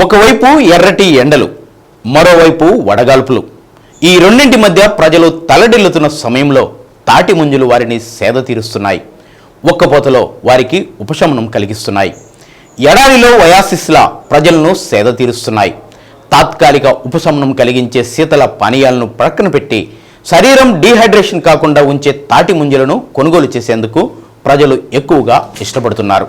ఒకవైపు ఎర్రటి ఎండలు మరోవైపు వడగాల్పులు. ఈ రెండింటి మధ్య ప్రజలు తలడిల్లుతున్న సమయంలో తాటి ముంజులు వారిని సేద తీరుస్తున్నాయి. ఒక్కపోతలో వారికి ఉపశమనం కలిగిస్తున్నాయి. ఎడారిలో వయాసిస్లా ప్రజలను సేద తీరుస్తున్నాయి. తాత్కాలిక ఉపశమనం కలిగించే శీతల పానీయాలను ప్రక్కన పెట్టి శరీరం డీహైడ్రేషన్ కాకుండా ఉంచే తాటి ముంజలను కొనుగోలు చేసేందుకు ప్రజలు ఎక్కువగా ఇష్టపడుతున్నారు.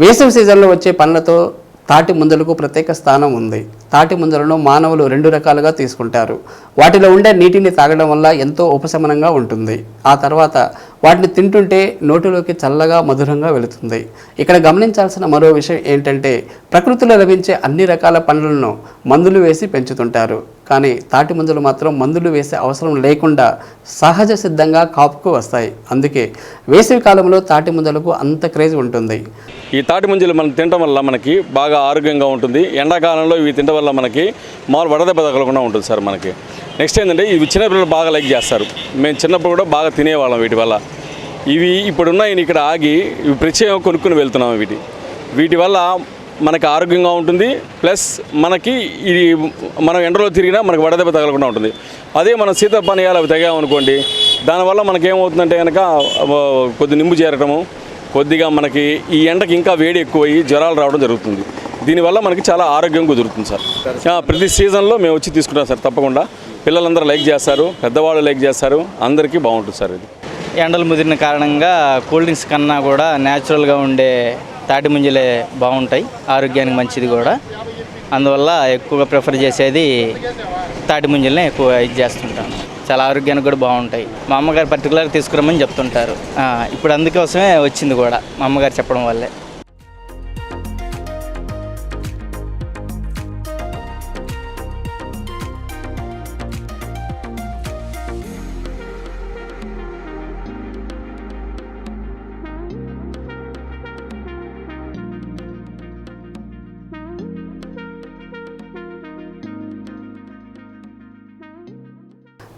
వేసవి సీజన్లో వచ్చే పండ్లతో తాటి ముంజలకు ప్రత్యేక స్థానం ఉంది. తాటి ముంజలను మానవులు రెండు రకాలుగా తీసుకుంటారు. వాటిలో ఉండే నీటిని తాగడం వల్ల ఎంతో ఉపశమనంగా ఉంటుంది. ఆ తర్వాత వాటిని తింటుంటే నోటిలోకి చల్లగా మధురంగా వెళుతుంది. ఇక్కడ గమనించాల్సిన మరో విషయం ఏంటంటే ప్రకృతిలో లభించే అన్ని రకాల పండ్లను మందులు వేసి పెంచుతుంటారు. కానీ తాటి మందులు మాత్రం మందులు వేసే అవసరం లేకుండా సహజ సిద్ధంగా కాపుకు వస్తాయి. అందుకే వేసవి కాలంలో తాటి ముంజలకు అంత క్రేజ్ ఉంటుంది. ఈ తాటి ముంజలు మనం తినడం వల్ల మనకి బాగా ఆరోగ్యంగా ఉంటుంది. ఎండాకాలంలో ఇవి తినడం వల్ల మనకి మామూలు వడదెబ్బ తగలకుండా ఉంటుంది సార్ మనకి. నెక్స్ట్ ఏంటంటే ఇవి చిన్నపిల్లలు బాగా లైక్ చేస్తారు. మేము చిన్నప్పుడు కూడా బాగా తినేవాళ్ళం వీటి వల్ల. ఇవి ఇప్పుడున్నాయి ఇక్కడ ఆగి ఇవి ప్రత్యేకంగా కొనుక్కుని వెళ్తున్నాం వీటి. వీటి వల్ల మనకి ఆరోగ్యంగా ఉంటుంది ప్లస్ మనకి ఇది మనం ఎండలో తిరిగినా మనకి వడదెబ్బ తగలకుండా ఉంటుంది. అదే మనం శీతల పానీయాలు అవి తగామనుకోండి దానివల్ల మనకి ఏమవుతుందంటే కనుక కొద్ది నింబు చేరటము కొద్దిగా మనకి ఈ ఎండకి ఇంకా వేడి ఎక్కువయ్యి జ్వరాలు రావడం జరుగుతుంది. దీనివల్ల మనకి చాలా ఆరోగ్యం కుదురుతుంది సార్. ప్రతి సీజన్లో మేము వచ్చి తీసుకుంటాం సార్ తప్పకుండా. పిల్లలందరూ లైక్ చేస్తారు పెద్దవాళ్ళు లైక్ చేస్తారు అందరికీ బాగుంటుంది సార్ ఇది. ఎండలు ముదిరిన కారణంగా కూల్ డ్రింక్స్ కన్నా కూడా న్యాచురల్గా ఉండే తాటి ముంజలే బాగుంటాయి ఆరోగ్యానికి మంచిది కూడా. అందువల్ల ఎక్కువగా ప్రిఫర్ చేసేది తాటి ముంజలనే ఎక్కువ ఇది చేస్తుంటాను. చాలా ఆరోగ్యానికి కూడా బాగుంటాయి. మా అమ్మగారు పర్టికులర్ తీసుకురమ్మని చెప్తుంటారు. ఇప్పుడు అందుకోసమే వచ్చింది కూడా మా అమ్మగారు చెప్పడం వల్లే.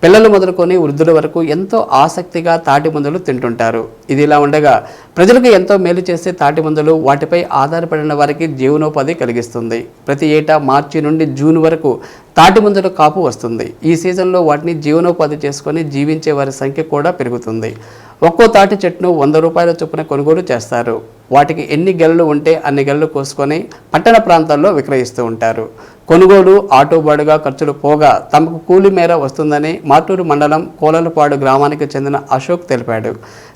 పిల్లలు మొదలుకొని వృద్ధుల వరకు ఎంతో ఆసక్తిగా తాటి మందులు తింటుంటారు. ఇది ఇలా ఉండగా ప్రజలకు ఎంతో మేలు చేసే తాటి మందులు వాటిపై ఆధారపడిన వారికి జీవనోపాధి కలిగిస్తుంది. ప్రతి ఏటా మార్చి నుండి జూన్ వరకు తాటి మందుల కాపు వస్తుంది. ఈ సీజన్లో వాటిని జీవనోపాధి చేసుకొని జీవించే వారి సంఖ్య కూడా పెరుగుతుంది. ఒక్కో తాటి చెట్టును వంద రూపాయల చొప్పున కొనుగోలు చేస్తారు. వాటికి ఎన్ని గెలలు ఉంటే అన్ని గెలలు కోసుకొని పట్టణ ప్రాంతాల్లో విక్రయిస్తూ ఉంటారు. కొనుగోలు ఆటో బాడుగా ఖర్చులు పోగా తమకు కూలి మేర వస్తుందని మాటూరు మండలం కోలలపాడు గ్రామానికి చెందిన అశోక్ తెలిపాడు.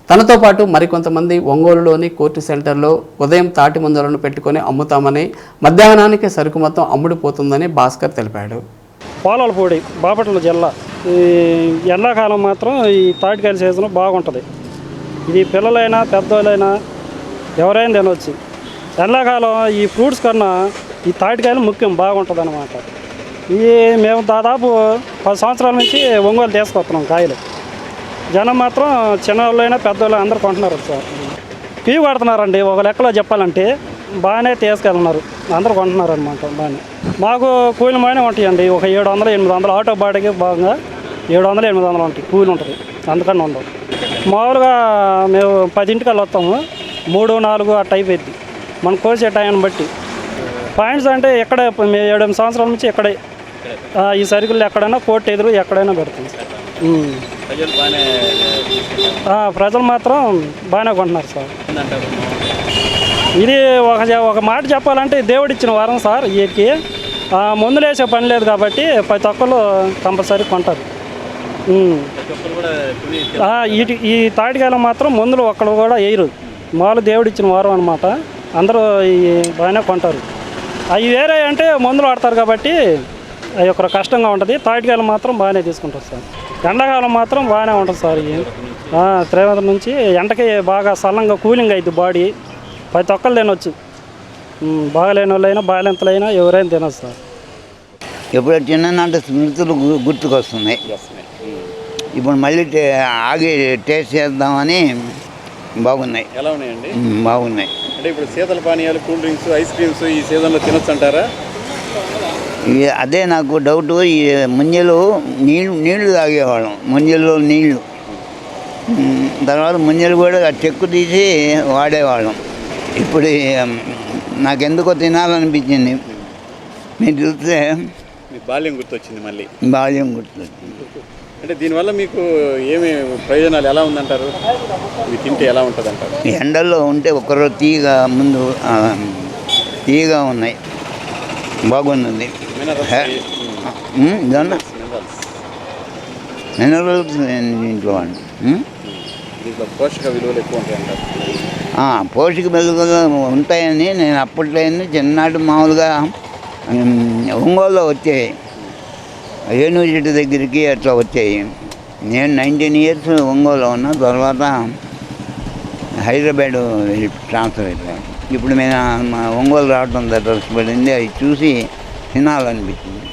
తనతో పాటు మరికొంతమంది ఒంగోలులోని కోర్టు సెంటర్లో ఉదయం తాటి ముందలను పెట్టుకొని అమ్ముతామని మధ్యాహ్నానికి సరుకు మొత్తం అమ్ముడుపోతుందని భాస్కర్ తెలిపాడు. పోలాలపూడి బాపట్ల జిల్లా. ఈ ఎండాకాలం మాత్రం ఈ తాటికాయల సీజన్ బాగుంటుంది. ఇది పిల్లలైనా పెద్దోళ్ళైనా ఎవరైనా తినవచ్చు ఎండాకాలం ఈ ఫ్రూట్స్ కన్నా ఈ తాటికాయలు ముఖ్యం బాగుంటుంది అనమాట ఈ మేము దాదాపు పది సంవత్సరాల నుంచి ఒంగోలు తీసుకొస్తున్నాం కాయలు. జనం మాత్రం చిన్నవాళ్ళైనా పెద్దవాళ్ళు అందరూ కొంటున్నారు సార్. పీ పడుతున్నారండి ఒక లెక్కలో చెప్పాలంటే బాగానే తీసుకెళ్తున్నారు. అందరూ కొంటున్నారు అనమాట బాగానే. మాకు కూలి బాగానే ఉంటాయండి ఒక ఏడు వందలు ఎనిమిది వందలు. ఆటో బాడీకి బాగా ఏడు వందలు ఎనిమిది వందలు ఉంటాయి కూలి ఉంటుంది. అందుకని ఉండవు. మామూలుగా మేము పదింటికల్లా వస్తాము మూడు నాలుగు అట్ట అయిపోయింది మనం కోసే టైంని బట్టి. పాయింట్స్ అంటే ఎక్కడే మేము ఏడు ఎనిమిది సంవత్సరాల నుంచి ఎక్కడే. ఈ సరుకులు ఎక్కడైనా కోర్టు ఎదురు ఎక్కడైనా పెడుతుంది. ప్రజలు మాత్రం బాగానే కొంటున్నారు సార్. ఇది ఒక ఒక మాట చెప్పాలంటే దేవుడు ఇచ్చిన వరం సార్ వీటికి మందులు వేసే పని లేదు కాబట్టి ప్రతి ఒక్కరు కంపల్సరీ కొంటారు. వీటి ఈ తాటికాయలు మాత్రం మందులు ఒక్కడు కూడా వేయరు. మామూలు దేవుడు ఇచ్చిన వరం అనమాట అందరూ ఈ బాగానే కొంటారు. అవి వేరే అంటే మందులు వాడతారు కాబట్టి అది ఒక కష్టంగా ఉంటుంది. తాటికాయలు మాత్రం బాగానే తీసుకుంటారు సార్. ఎండాకాలం మాత్రం బాగానే ఉంటుంది సార్ ఇవి త్రేవంతరం నుంచి ఎండకి బాగా సల్లంగా కూలింగ్ అయింది బాడీ. ప్రతి ఒక్కరు తినొచ్చు. బాగలేని వాళ్ళైనా బాగాలేంతలైనా ఎవరైనా తినొచ్చు సార్. ఎప్పుడు చిన్నంటే స్మృతులు గుర్తుకొస్తున్నాయి. ఇప్పుడు మళ్ళీ ఆగి టేస్ట్ చేద్దామని బాగున్నాయి. ఎలా ఉన్నాయండి? బాగున్నాయి. అంటే ఇప్పుడు శీతల పానీయాలు కూల్ డ్రింక్స్ ఐస్ క్రీమ్స్ ఈ సీజన్లో తినొచ్చు అంటారా ఇవి అదే నాకు డౌట్ ఈ ముంజలు నీళ్ళు నీళ్ళు తాగేవాళ్ళం. ముంజల్లో నీళ్ళు తర్వాత ముంజలు కూడా చెక్కు తీసి వాడేవాళ్ళం. ఇప్పుడు నాకెందుకో తినాలనిపించింది. మీరు చూస్తే బాల్యం గుర్తొచ్చింది మళ్ళీ. బాల్యం గుర్తుంది అంటే దీనివల్ల మీకు ఏమి ప్రయోజనాలు ఎలా ఉందంటారు? ఇవి తింటే ఎలా ఉంటుంది అంటారు ఎండల్లో ఉంటే ఒకరోజు తీగ ముందు ఆ, తీగగా ఉన్నాయి. బాగున్నది మినరల్స్ దాంట్లో అండి? పోషక విలువలు ఎక్కువ ఉంటాయి అంటారు ఆ, పోషక విలువలు ఉంటాయని నేను అప్పట్లో చిన్ననాటి మామూలుగా ఒంగోలులో వచ్చాయి యూనివర్సిటీ దగ్గరికి అట్లా వచ్చాయి. నేను నైన్టీన్ ఇయర్స్ ఒంగోలులో ఉన్నా తర్వాత హైదరాబాద్ ట్రాన్స్ఫర్ అయిపోయాను ఇప్పుడు మేము ఒంగోలు రావడం పడింది అవి చూసి తినాలనిపించింది.